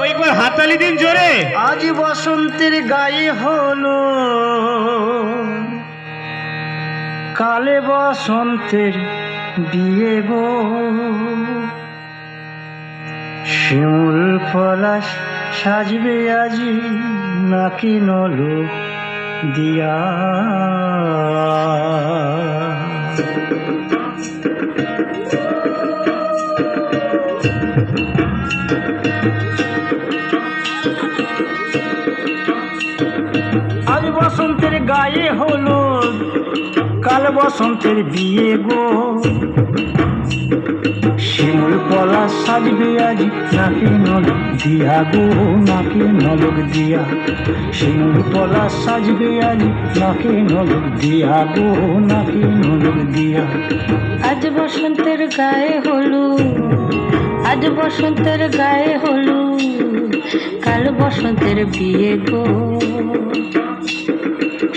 ওইবার হাতালি দিন জোরে। আজ বসন্তের গায়ে হলো কালে বসন্তের বিয়ে গো। শিমুল পলাশ সাজবে আজি নাকি নলো দিয়া? আজ বসন্তের গায়ে হলো কাল বসন্তের বিয়ে গো। শিমুল পলা সাজবে আজ, নাকি নলক দিয়া গো, নাকি নলক দিয়া। শিমুল পলা সাজবে আজ, নাকি নলক দিয়া গো, নাকি নলক দিয়া। আজ বসন্তের গায়ে হলু আজ বসন্তের গায়ে হলু কাল বসন্তের বিয়ে গো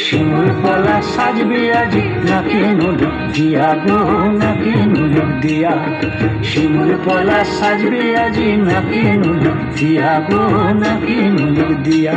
শিমুল পলা সাজবে আজ নাকি নলক দিয়া গো নাকি নলক দিয়া শিমুল পলা সাজবে আজ নাকি নলক দিয়া গো নাকি নলক দিয়া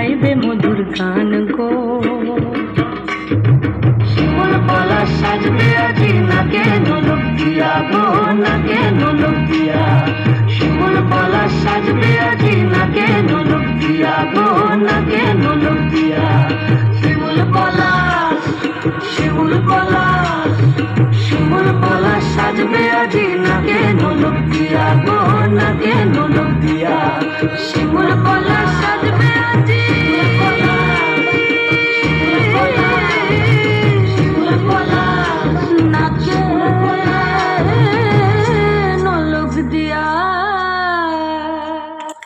শিমুল পলা সাজবে আজি নাকে দিয়া গো নাকে নলক দিয়া? শিমুল পলা সাজবে আজি নাকে নলক দিয়া গো নাকে নলক দিয়া? শিমুল পলা শিমুল পলা শিমুল পলা সাজবে আজি নাকে নলক দিয়া গো নাকে নলক দিয়া? শিমুল